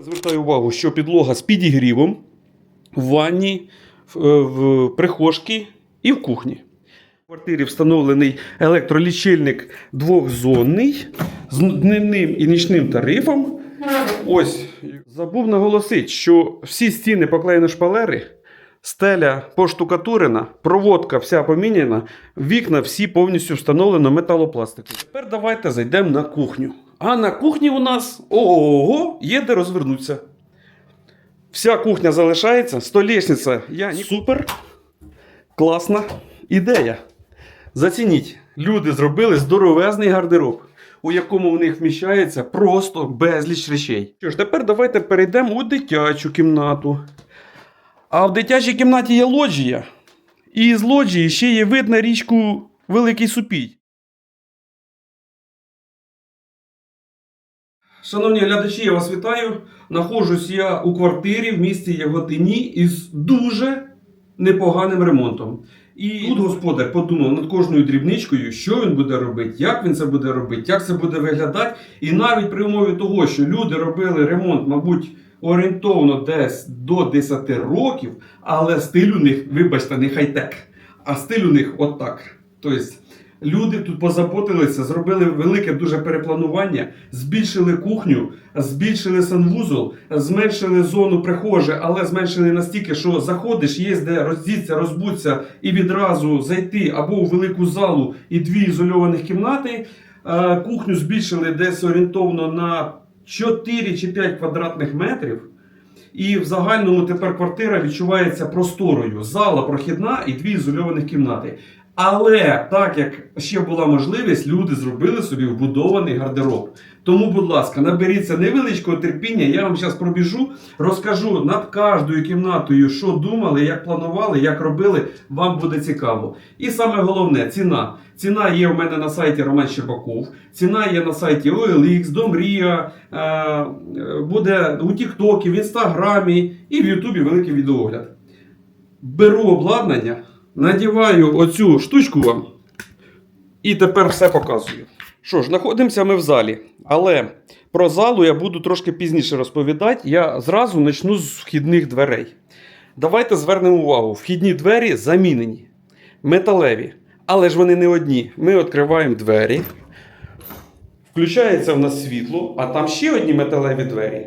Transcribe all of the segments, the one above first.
Звертаю увагу, що підлога з підігрівом в ванні, в, в прихожці і в кухні. В квартирі встановлений електролічильник двохзонний з дневним і нічним тарифом. Ось забув наголосити, що всі стіни поклеєні шпалери, стеля поштукатурена, проводка вся поміняна, вікна всі повністю встановлено металопластику. Тепер давайте зайдемо на кухню. А на кухні у нас ого-го, є де розвернутися. Вся кухня залишається, столешниця. Я ні... Супер. Класна ідея. Зацініть, люди зробили здоровезний гардероб, у якому в них вміщається просто безліч речей. Що ж, тепер давайте перейдемо у дитячу кімнату. А в дитячій кімнаті є лоджія. І з лоджії ще є вид на річку Великий Супій. Шановні глядачі, я вас вітаю. Нахожусь я у квартирі в місті Яготині із дуже непоганим ремонтом. І тут господар подумав над кожною дрібничкою, що він буде робити, як він це буде робити, як це буде виглядати. І навіть при умові того, що люди робили ремонт, мабуть, орієнтовно десь до 10 років, але стиль у них, вибачте, не хай-тек, а стиль у них отак. Тобто люди тут позаботилися, зробили велике дуже перепланування, збільшили кухню, збільшили санвузол, зменшили зону прихожі, але зменшили настільки, що заходиш, є де роздіться, розбуться і відразу зайти або у велику залу і дві ізольованих кімнати. Е, Кухню збільшили десь орієнтовно на 4 чи 5 квадратних метрів. І в загальному тепер квартира відчувається просторою. Зала прохідна і дві ізольованих кімнати. Але так як ще була можливість, люди зробили собі вбудований гардероб. Тому, будь ласка, наберіться невеличкого терпіння. Я вам зараз пробіжу, розкажу над кожною кімнатою, що думали, як планували, як робили. Вам буде цікаво. І саме головне ціна. Ціна є у мене на сайті Роман Щербаков, ціна є на сайті OLX, Домрія, е, е, буде у Тіктокі, в Інстаграмі і в Ютубі великий відеогляд. Беру обладнання, надіваю оцю штучку вам і тепер все показую. Що ж, знаходимося ми в залі, але про залу я буду трошки пізніше розповідати. Я зразу почну з вхідних дверей. Давайте звернемо увагу: вхідні двері замінені, металеві. Але ж вони не одні. Ми відкриваємо двері. Включається в нас світло, а там ще одні металеві двері.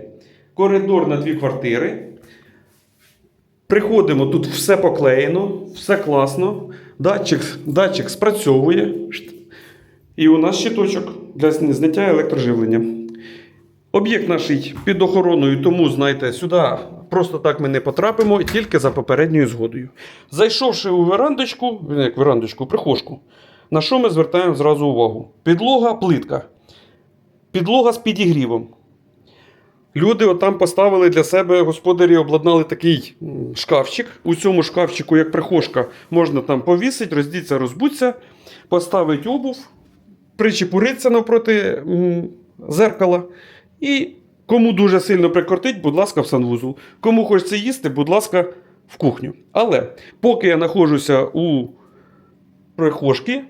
Коридор на дві квартири. Приходимо, тут все поклеєно, все класно. Датчик, датчик спрацьовує. І у нас щиточок для зняття електроживлення. Об'єкт наш під охороною, тому знаєте, сюди просто так ми не потрапимо, тільки за попередньою згодою. Зайшовши у верандочку, ну, як верандочку, прихожку, на що ми звертаємо зразу увагу? Підлога плитка. Підлога з підігрівом. Люди отам поставили для себе, господарі обладнали такий шкафчик. У цьому шкафчику, як прихожка, можна там повісити, роздіться, розбуться, поставити обув, причепуритися навпроти зеркала. І кому дуже сильно прикортить, будь ласка, в санвузол. Кому хочеться їсти, будь ласка, в кухню. Але поки я знаходжуся у прихожці,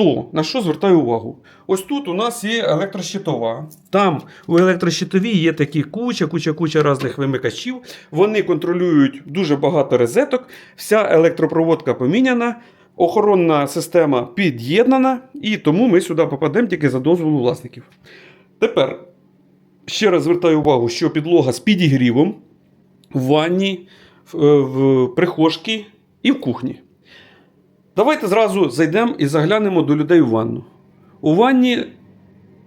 то на що звертаю увагу? Ось тут у нас є електрощитова. Там у електрощитовій є такі куча, куча, куча різних вимикачів. Вони контролюють дуже багато розеток. Вся електропроводка поміняна, охоронна система під'єднана, і тому ми сюди попадемо тільки за дозволу власників. Тепер ще раз звертаю увагу, що підлога з підігрівом в ванні, в, в прихожці і в кухні. Давайте зразу зайдемо і заглянемо до людей у ванну. У ванні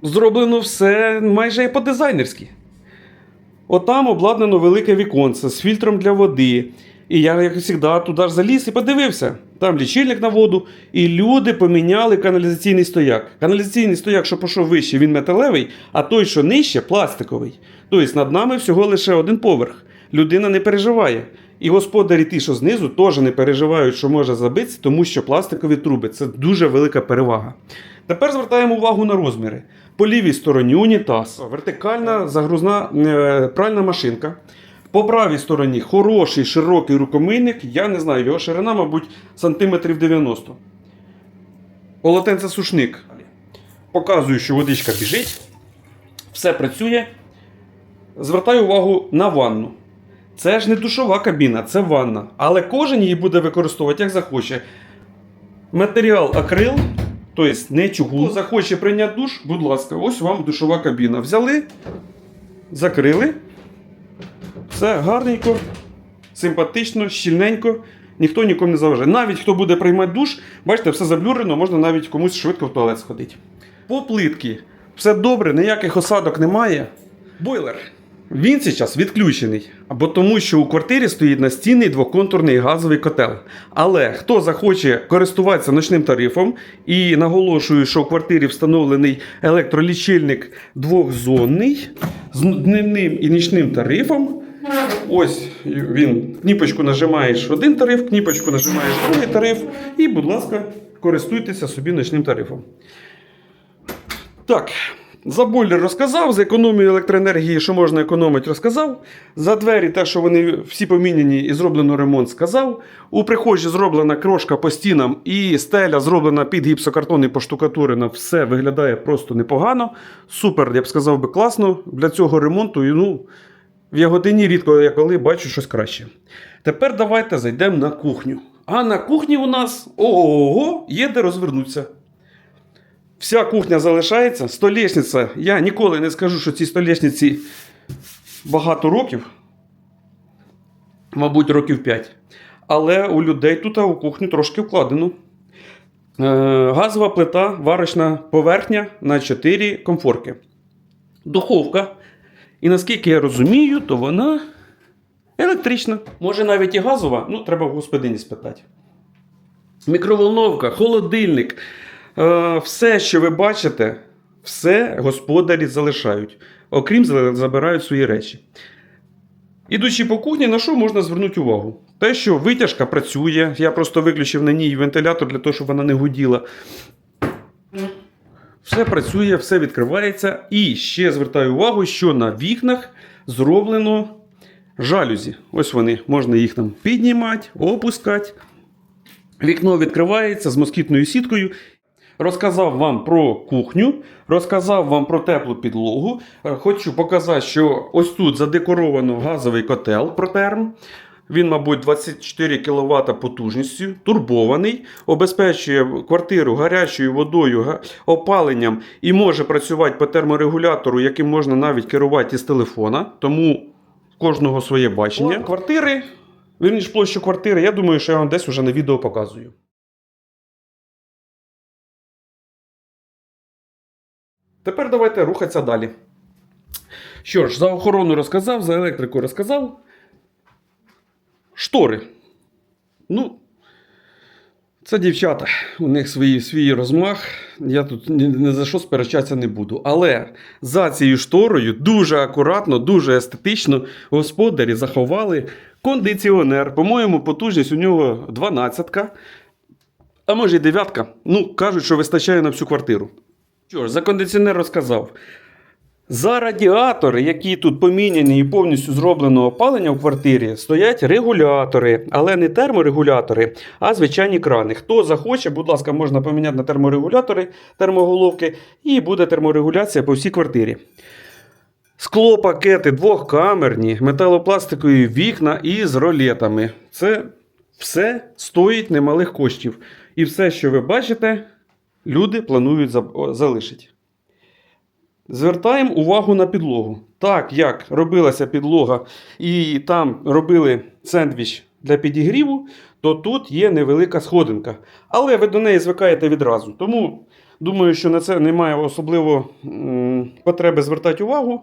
зроблено все майже по-дизайнерськи. Отам обладнано велике віконце з фільтром для води. І я, як завжди, туди ж заліз і подивився. Там лічильник на воду, і люди поміняли каналізаційний стояк. Каналізаційний стояк, що пішов вище, він металевий, а той, що нижче, пластиковий. Тобто над нами всього лише один поверх. Людина не переживає. І господарі, ті, що знизу, теж не переживають, що може забитися, тому що пластикові труби це дуже велика перевага. Тепер звертаємо увагу на розміри. По лівій стороні унітаз, вертикальна загрузна е, пральна машинка. По правій стороні хороший широкий рукомийник. Я не знаю, його ширина, мабуть, сантиметрів 90. Полотенце сушник. Показую, що водичка біжить. Все працює. звертаю увагу на ванну. Це ж не душова кабіна, це ванна. Але кожен її буде використовувати як захоче. Матеріал акрил, тобто не чугун. Захоче прийняти душ, будь ласка, ось вам душова кабіна. Взяли, закрили. Все гарненько, симпатично, щільненько. Ніхто нікому не заважає. Навіть хто буде приймати душ, бачите, все заблюрено, можна навіть комусь швидко в туалет сходити. По плитки. Все добре, ніяких осадок немає. Бойлер. Він зараз відключений, або тому, що у квартирі стоїть настінний двоконтурний газовий котел. Але хто захоче користуватися ночним тарифом, і наголошую, що у квартирі встановлений електролічильник двохзонний з дневним і нічним тарифом. Ось він. Кніпочку нажимаєш один тариф, кніпочку нажимаєш другий тариф, і, будь ласка, користуйтеся собі ночним тарифом. Так, за бойлер розказав, за економію електроенергії, що можна економити, розказав. За двері, те, що вони всі поміняні і зроблено ремонт, сказав. У прихожі зроблена крошка по стінам і стеля зроблена під гіпсокартон і поштукатурена. Все виглядає просто непогано. Супер, я б сказав би, класно. Для цього ремонту, і, ну, в ягодині рідко я коли бачу щось краще. Тепер давайте зайдемо на кухню. А на кухні у нас ого, є де розвернутися. Вся кухня залишається. Столешниця. Я ніколи не скажу, що цій столешниці багато років. Мабуть, років 5. Але у людей тут у кухню трошки вкладено. Е, газова плита, варочна поверхня на 4 комфорки. Духовка. І наскільки я розумію, то вона електрична. Може навіть і газова, ну треба в господині спитати. Мікроволновка, холодильник. Е, все, що ви бачите, все господарі залишають. Окрім забирають свої речі. Ідучи по кухні, на що можна звернути увагу? Те, що витяжка працює, я просто виключив на ній вентилятор для того, щоб вона не гуділа. Все працює, все відкривається. І ще звертаю увагу, що на вікнах зроблено жалюзі. Ось вони, можна їх там піднімати, опускати. Вікно відкривається з москітною сіткою. Розказав вам про кухню, розказав вам про теплу підлогу. Е, Хочу показати, що ось тут задекоровано газовий котел протерм. Він, мабуть, 24 кВт потужністю, турбований, обезпечує квартиру гарячою водою, опаленням і може працювати по терморегулятору, яким можна навіть керувати із телефона. Тому кожного своє бачення. Квартири, вірніш площу квартири, я думаю, що я вам десь уже на відео показую. Тепер давайте рухатися далі. Що ж, за охорону розказав, за електрику розказав. Штори. Ну, це дівчата. У них свій, свій розмах. Я тут ні, ні за що сперечатися не буду. Але за цією шторою дуже акуратно, дуже естетично господарі заховали кондиціонер. По-моєму, потужність у нього 12, а може й 9. Ну, кажуть, що вистачає на всю квартиру. Що ж, за кондиціонер розказав. За радіатори, які тут поміняні і повністю зроблено опалення в квартирі, стоять регулятори, але не терморегулятори, а звичайні крани. Хто захоче, будь ласка, можна поміняти на терморегулятори, термоголовки, і буде терморегуляція по всій квартирі. Склопакети двохкамерні, металопластикові вікна із ролетами. Це все стоїть немалих коштів. І все, що ви бачите, люди планують залишити. Звертаємо увагу на підлогу. Так як робилася підлога і там робили сендвіч для підігріву, то тут є невелика сходинка. Але ви до неї звикаєте відразу. Тому думаю, що на це немає особливо потреби звертати увагу.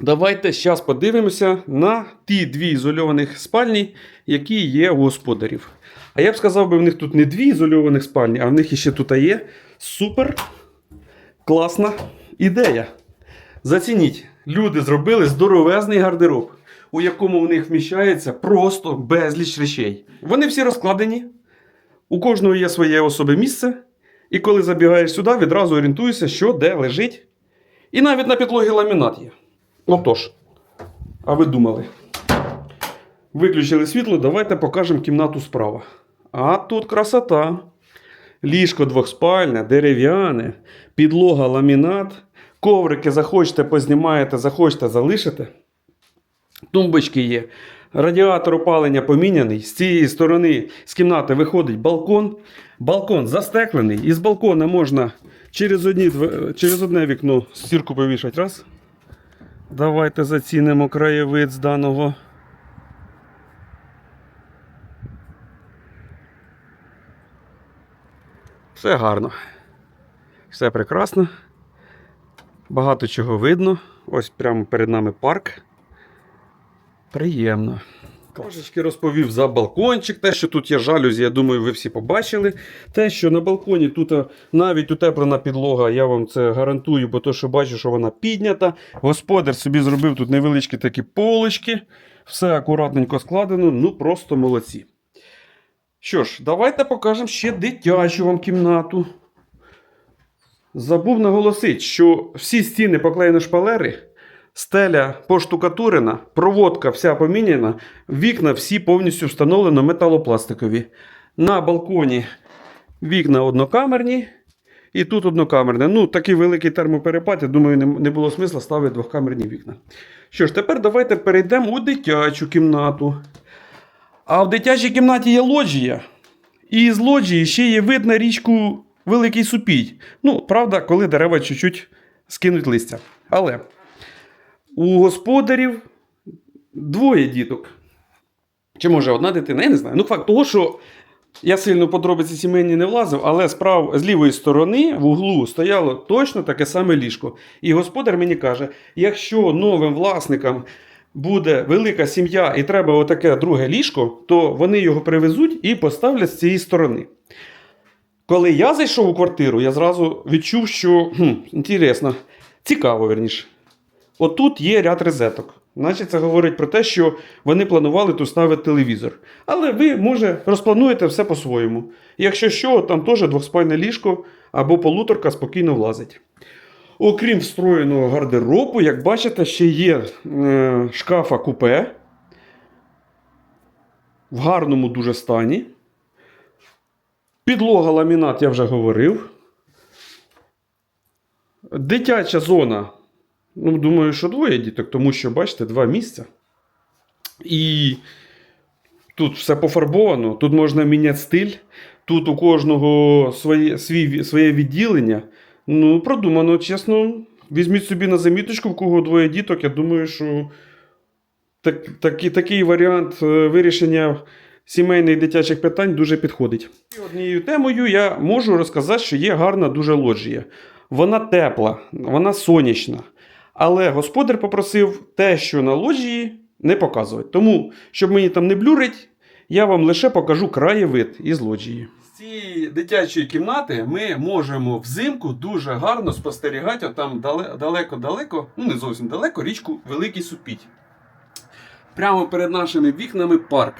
Давайте зараз подивимося на ті дві ізольованих спальні, які є у господарів. А я б сказав, би, в них тут не дві ізольованих спальні, а в них іще тут є супер класна ідея. Зацініть, люди зробили здоровезний гардероб, у якому в них вміщається просто безліч речей. Вони всі розкладені, у кожного є своє особе місце, і коли забігаєш сюди, відразу орієнтуєшся, що де лежить. І навіть на підлогі ламінат є. Отож, а ви думали? Виключили світло, давайте покажемо кімнату справа. А тут красота. Ліжко двохспальне, дерев'яне, підлога ламінат, коврики захочете, познімаєте, захочете, залишите. Тумбочки є. Радіатор опалення поміняний. З цієї сторони з кімнати виходить балкон. Балкон застеклений. Із балкона можна через, одні, через одне вікно стірку повішати. Раз. Давайте зацінимо краєвид з даного. Все гарно. Все прекрасно. Багато чого видно. Ось прямо перед нами парк. Приємно. Трошечки розповів за балкончик, те, що тут є жалюзі, я думаю, ви всі побачили. Те, що на балконі тут навіть утеплена підлога, я вам це гарантую, бо то, що бачу, що вона піднята. Господар собі зробив тут невеличкі такі полочки. Все акуратненько складено, ну просто молодці. Що ж, давайте покажемо ще дитячу вам кімнату. Забув наголосити, що всі стіни поклеєні шпалери, стеля поштукатурена, проводка вся поміняна, вікна всі повністю встановлено металопластикові. На балконі вікна однокамерні. І тут однокамерне. Ну, такий великий термоперепад, я думаю, не, було смисла ставити двохкамерні вікна. Що ж, тепер давайте перейдемо у дитячу кімнату. А в дитячій кімнаті є лоджія. І з лоджії ще є вид на річку Великий Супій. Ну, правда, коли дерева чуть-чуть скинуть листя. Але у господарів двоє діток. Чи може одна дитина, я не знаю. Ну, факт того, що я сильно подробиці сімейні не влазив, але справ з лівої сторони в углу стояло точно таке саме ліжко. І господар мені каже: якщо новим власникам буде велика сім'я і треба отаке друге ліжко, то вони його привезуть і поставлять з цієї сторони. Коли я зайшов у квартиру, я зразу відчув, що хм, інтересно, цікаво, верніше. Отут є ряд розеток. Значить, це говорить про те, що вони планували тут ставити телевізор. Але ви, може, розплануєте все по-своєму. Якщо що, там теж двохспальне ліжко або полуторка спокійно влазить. Окрім встроєного гардеробу, як бачите, ще є е, шкафа купе в гарному дуже стані. Підлога ламінат, я вже говорив. Дитяча зона. Ну, думаю, що двоє діток, тому що, бачите, два місця. І тут все пофарбовано, тут можна міняти стиль, тут у кожного своє, свій, своє відділення. Ну, продумано, чесно. Візьміть собі на заміточку, в кого двоє діток. Я думаю, що так, такий, такий варіант е, вирішення сімейних дитячих питань дуже підходить. І однією темою я можу розказати, що є гарна дуже лоджія. Вона тепла, вона сонячна. Але господар попросив те, що на лоджії, не показувати. Тому, щоб мені там не блюрить, я вам лише покажу краєвид із лоджії. Цієї дитячої кімнати ми можемо взимку дуже гарно спостерігати там далеко-далеко, ну не зовсім далеко, річку Великий Супіть. Прямо перед нашими вікнами парк.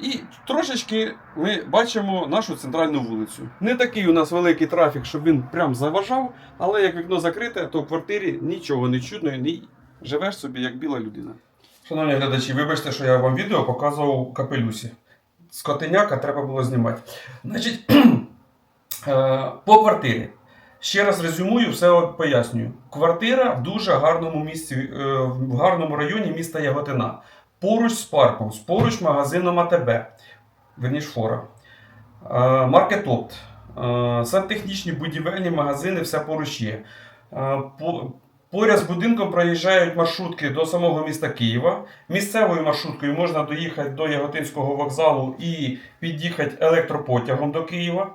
І трошечки ми бачимо нашу центральну вулицю. Не такий у нас великий трафік, щоб він прям заважав, але як вікно закрите, то в квартирі нічого не чутно і живеш собі як біла людина. Шановні глядачі, вибачте, що я вам відео показував капелюсі. Скотиняка треба було знімати. Значить, е, по квартирі. Ще раз резюмую, все пояснюю. Квартира в дуже гарному місці, е, в гарному районі міста Яготина. Поруч з парком, поруч магазином АТБ, верніш фора. Е, Маркетопт, сантехнічні будівельні магазини, все поруч є. По- Поряд з будинком проїжджають маршрутки до самого міста Києва. Місцевою маршруткою можна доїхати до Яготинського вокзалу і під'їхати електропотягом до Києва.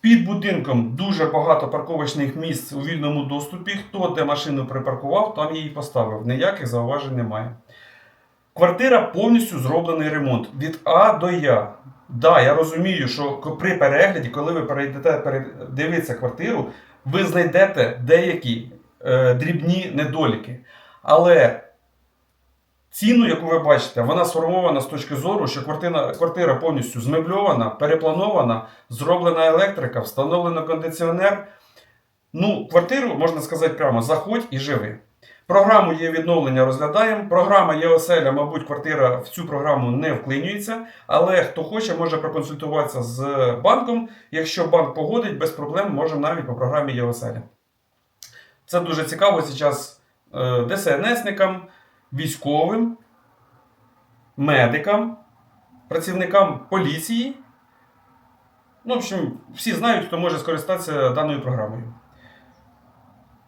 Під будинком дуже багато парковочних місць у вільному доступі. Хто де машину припаркував, там її поставив. Ніяких зауважень немає. Квартира повністю зроблений ремонт від А до Я. Да, я розумію, що при перегляді, коли ви перейдете перед- дивитися квартиру, ви знайдете деякі е, дрібні недоліки. Але ціну, яку ви бачите, вона сформована з точки зору, що квартира, квартира повністю змебльована, перепланована, зроблена електрика, встановлено кондиціонер. Ну, квартиру, можна сказати прямо, заходь і живи. Програму є відновлення розглядаємо. Програма є оселя, мабуть, квартира в цю програму не вклинюється. Але хто хоче, може проконсультуватися з банком. Якщо банк погодить, без проблем можемо навіть по програмі є оселя. Це дуже цікаво зараз е, ДСНСникам, військовим, медикам, працівникам поліції. Ну, в общем, всі знають, хто може скористатися даною програмою.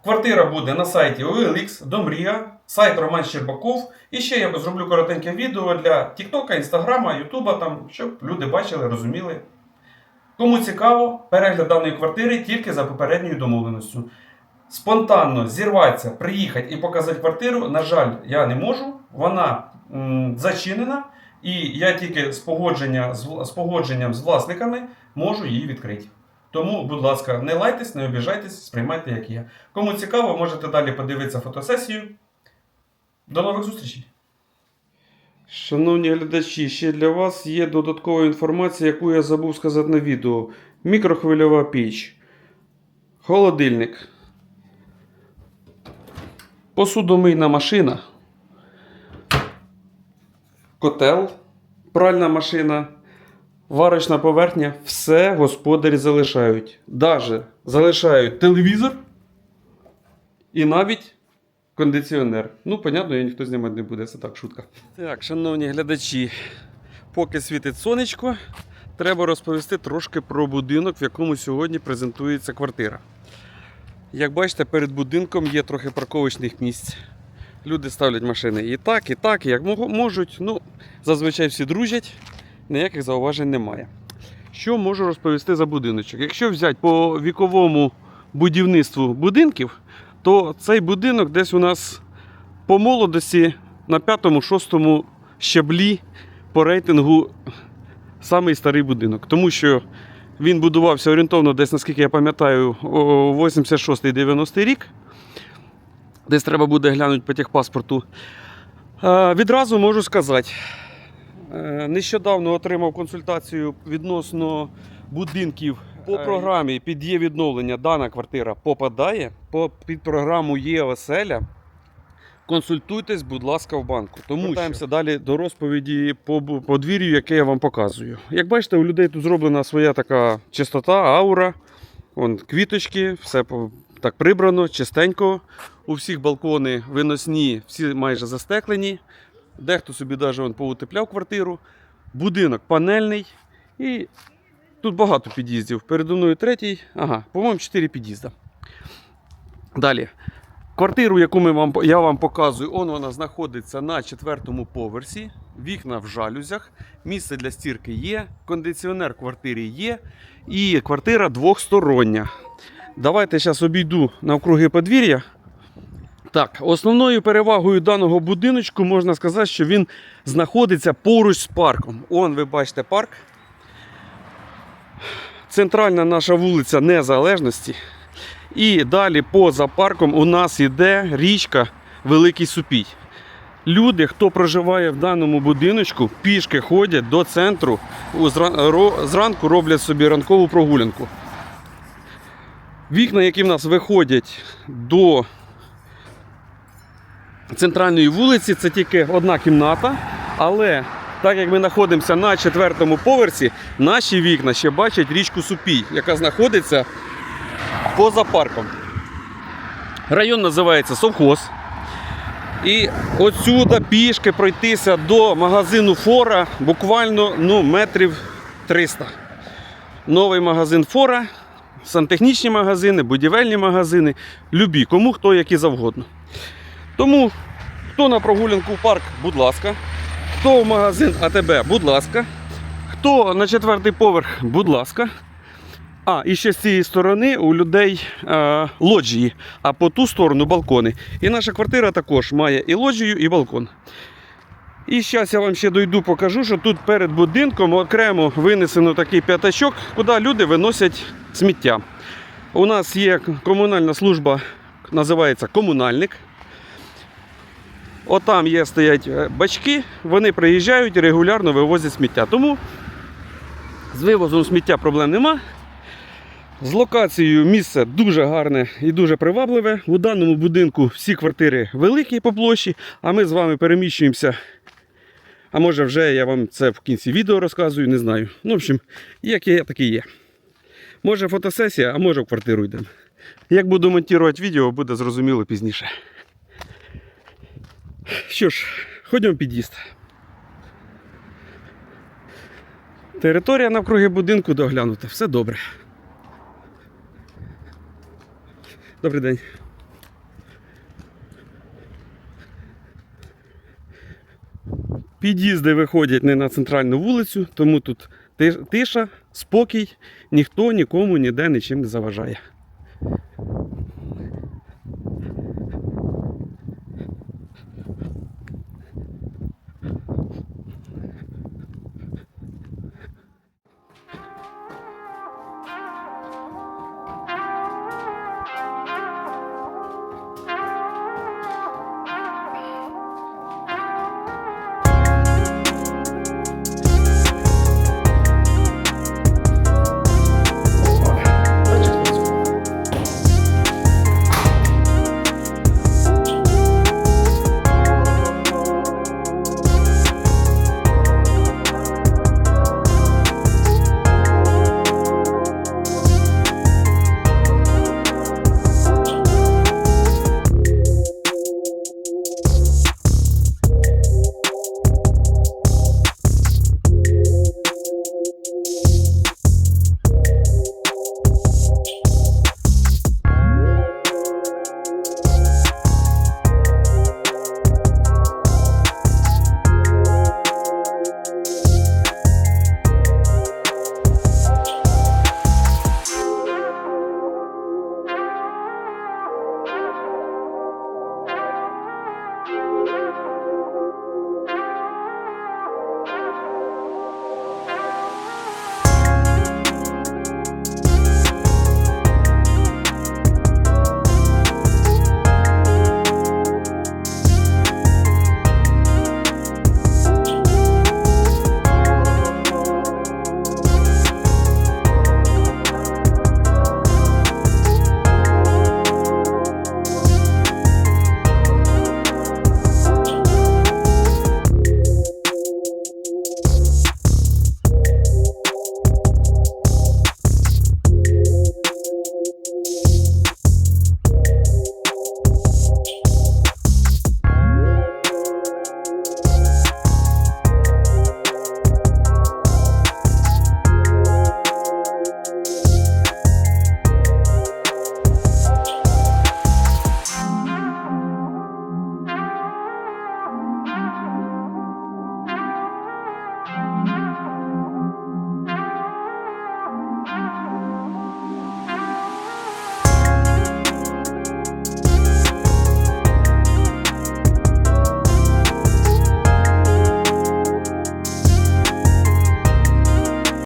Квартира буде на сайті OLX, Домрія, сайт Роман Щербаков. І ще я зроблю коротеньке відео для Тіктока, Інстаграма, Ютуба, там, щоб люди бачили, розуміли. Кому цікаво, перегляд даної квартири тільки за попередньою домовленістю. Спонтанно зірватися, приїхати і показати квартиру, на жаль, я не можу. Вона м, зачинена, і я тільки з, погодження, з, з погодженням з власниками можу її відкрити. Тому, будь ласка, не лайтесь, не обіжайтесь, сприймайте, як є. Кому цікаво, можете далі подивитися фотосесію. До нових зустрічей! Шановні глядачі, ще для вас є додаткова інформація, яку я забув сказати на відео. Мікрохвильова піч, холодильник, посудомийна машина, котел, пральна машина, варочна поверхня. Все господарі залишають. Даже залишають телевізор і навіть кондиціонер. Ну, понятно, я ніхто знімати не буде, це так, шутка. Так, шановні глядачі, поки світить сонечко, треба розповісти трошки про будинок, в якому сьогодні презентується квартира. Як бачите, перед будинком є трохи парковочних місць. Люди ставлять машини і так, і так, і як можуть. Ну, зазвичай всі дружать, ніяких зауважень немає. Що можу розповісти за будиночок? Якщо взяти по віковому будівництву будинків, то цей будинок десь у нас по молодості на 5-6 щаблі по рейтингу самий старий будинок. Тому що він будувався орієнтовно десь, наскільки я пам'ятаю, о 86-90 рік. Десь треба буде глянути по техпаспорту. Відразу можу сказати, е, нещодавно отримав консультацію відносно будинків по програмі під є відновлення дана квартира попадає по під програму є оселя. Консультуйтесь, будь ласка, в банку. Тому вертаємося далі до розповіді по подвір'ю, яке я вам показую. Як бачите, у людей тут зроблена своя така чистота, аура. Вон квіточки, все так прибрано, чистенько. У всіх балкони виносні, всі майже застеклені. Дехто собі навіть поутепляв квартиру. Будинок панельний. І тут багато під'їздів. Передо мною третій. Ага, по-моєму, чотири під'їзда. Далі. Квартиру, яку ми вам, я вам показую, он вона знаходиться на четвертому поверсі. Вікна в жалюзях, місце для стірки є, кондиціонер в квартирі є. І квартира двохстороння. Давайте зараз обійду навкруги подвір'я. Так, основною перевагою даного будиночку можна сказати, що він знаходиться поруч з парком. Он, ви бачите парк. Центральна наша вулиця Незалежності. І далі поза парком у нас йде річка Великий Супій. Люди, хто проживає в даному будиночку, пішки ходять до центру, зранку роблять собі ранкову прогулянку. Вікна, які в нас виходять до центральної вулиці, це тільки одна кімната, але так як ми знаходимося на четвертому поверсі, наші вікна ще бачать річку Супій, яка знаходиться поза парком. Район називається Совхоз. І отсюда пішки пройтися до магазину Фора буквально ну, метрів 300. Новий магазин Фора, сантехнічні магазини, будівельні магазини, любі, кому хто які завгодно. Тому хто на прогулянку в парк, будь ласка. Хто в магазин АТБ, будь ласка. Хто на четвертий поверх, будь ласка. А, і ще з цієї сторони у людей е, лоджії, а по ту сторону балкони. І наша квартира також має і лоджію, і балкон. І зараз я вам ще дойду, покажу, що тут перед будинком окремо винесено такий п'ятачок, куди люди виносять сміття. У нас є комунальна служба, називається комунальник. Отам є стоять е, бачки, вони приїжджають і регулярно вивозять сміття. Тому з вивозом сміття проблем нема. З локацією місце дуже гарне і дуже привабливе. У даному будинку всі квартири великі по площі, а ми з вами переміщуємося. А може вже я вам це в кінці відео розказую, не знаю. Ну, в общем, як є, так і є. Може фотосесія, а може в квартиру йдемо. Як буду монтувати відео, буде зрозуміло пізніше. Що ж, ходімо в під'їзд. Територія навкруги будинку доглянута, все добре. Добрий день. Під'їзди виходять не на центральну вулицю, тому тут тиша, спокій, ніхто нікому ніде нічим не заважає.